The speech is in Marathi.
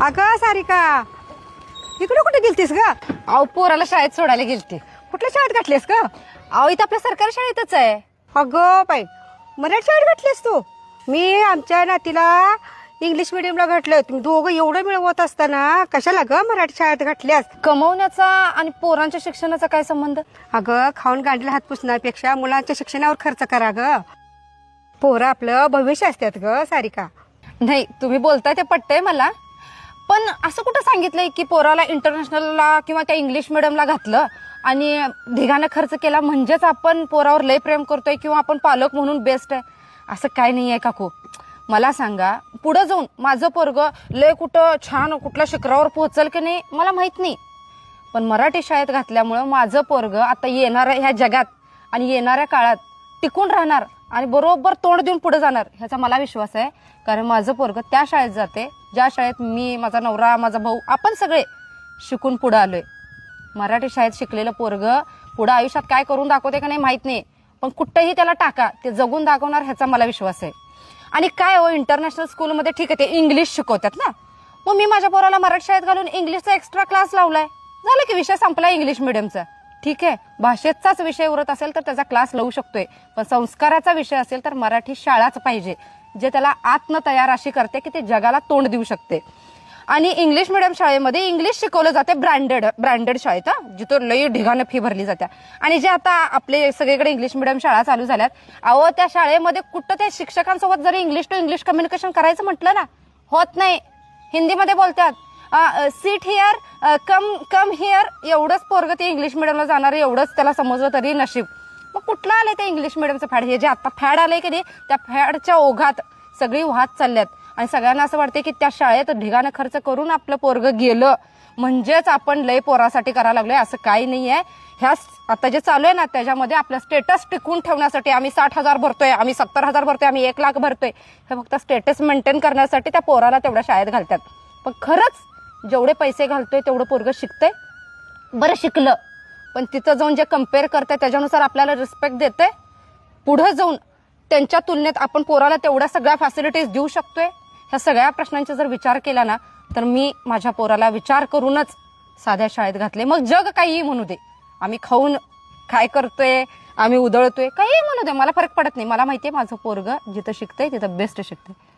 अगं सारिका. इकडे कुठे गेलतीस ग? अहो पोराला शाळेत सोडायला गेलते. कुठल्या शाळेत घातलीस ग? अहो इथं आपल्या सरकारी शाळेतच आहे. अगं बाई मराठी शाळेत घातलीस तू. मी आमच्या नातीला इंग्लिश मिडियमला घातलं. तुम्ही दोघं एवढं मिळवत असताना कशाला ग मराठी शाळेत घातल्यास? कमवण्याचा आणि पोरांच्या शिक्षणाचा काय संबंध? अगं खाऊन गांडीला हात पुसण्यापेक्षा मुलांच्या शिक्षणावर खर्च करा ग. पोरं आपलं भविष्य असतात ग सारिका. नाही तुम्ही बोलताय ते पटतंय मला. पण असं कुठं सांगितलंय की पोराला इंटरनॅशनलला किंवा त्या इंग्लिश मिडियमला घातलं आणि ढिगानं खर्च केला म्हणजेच आपण पोरावर लय प्रेम करतोय किंवा आपण पालक म्हणून बेस्ट आहे? असं काय नाही आहे काकू. मला सांगा पुढं जाऊन माझं पोरग लय कुठं छान कुठल्या शिखरावर पोहोचल की नाही मला माहीत नाही. पण मराठी शाळेत घातल्यामुळं माझं पोरग आता येणाऱ्या ह्या जगात आणि येणाऱ्या काळात टिकून राहणार. आणि बरोबर तोंड देऊन पुढे जाणार ह्याचा मला विश्वास आहे. कारण माझं पोरग त्या शाळेत जाते ज्या शाळेत मी माझा नवरा माझा भाऊ आपण सगळे शिकून पुढे आलोय. मराठी शाळेत शिकलेलं पोरग पुढं आयुष्यात काय करून दाखवते का नाही माहीत नाही पण कुठंही त्याला टाका ते जगून दाखवणार ह्याचा मला विश्वास आहे. आणि काय हो इंटरनॅशनल स्कूलमध्ये ठीक आहे ते इंग्लिश शिकवतात ना. मग मी माझ्या पोराला मराठी शाळेत घालून इंग्लिशचा एक्स्ट्रा क्लास लावलाय. झालं की विषय संपला इंग्लिश मिडियमचा ठीक आहे भाषेचाच विषय उरत असेल तर त्याचा क्लास लावू शकतोय. पण संस्काराचा विषय असेल तर मराठी शाळाच पाहिजे जे त्याला आत्म तयार अशी करते की ते जगाला तोंड देऊ शकते. आणि इंग्लिश मिडियम शाळेमध्ये इंग्लिश शिकवलं जाते ब्रँडेड ब्रँडेड शाळेत हा, जिथं लई ढिगानं फी भरली जाते आणि जे आता आपले सगळीकडे इंग्लिश मिडियम शाळा चालू झाल्यात अहो त्या शाळेमध्ये कुठं त्या शिक्षकांसोबत जरी इंग्लिश टू इंग्लिश कम्युनिकेशन करायचं म्हटलं ना होत नाही. हिंदीमध्ये बोलतात sit here come come here एवढंच पोरग ते इंग्लिश मिडियमला जाणार एवढंच त्याला समजलं तरी नशीब. मग कुठलं आलं ते इंग्लिश मिडियमचं फॅड हे जे आता फॅड आलंय की नाही त्या फॅडच्या ओघात सगळी वाहत चालल्यात. आणि सगळ्यांना असं वाटतं की त्या शाळेत ढिगानं खर्च करून आपलं पोरग गेलं. म्हणजेच आपण लय पोरासाठी करायला लागलोय असं काही नाही आहे ह्या आता जे चालू आहे ना त्याच्यामध्ये आपलं स्टेटस टिकून ठेवण्यासाठी आम्ही साठ हजार भरतोय आम्ही सत्तर हजार भरतोय आम्ही एक लाख भरतोय. हे फक्त स्टेटस मेंटेन करण्यासाठी त्या पोराला तेवढ्या शाळेत घालतात. पण खरंच जेवढे पैसे घालतोय तेवढं पोरग शिकतंय? बरं शिकलं. पण तिथं जाऊन जे कंपेअर करते त्याच्यानुसार आपल्याला रिस्पेक्ट देते पुढं जाऊन त्यांच्या तुलनेत आपण पोराला तेवढ्या सगळ्या फॅसिलिटीज देऊ शकतोय? ह्या सगळ्या प्रश्नांचा जर विचार केला ना तर मी माझ्या पोराला विचार करूनच साध्या शाळेत घातले. मग जग काहीही म्हणू दे. आम्ही खाऊन काय करतोय? आम्ही उधळतोय? काहीही म्हणू दे. मला फरक पडत नाही. मला माहितीये माझं पोरग जिथं शिकतंय तिथं बेस्ट शिकतंय.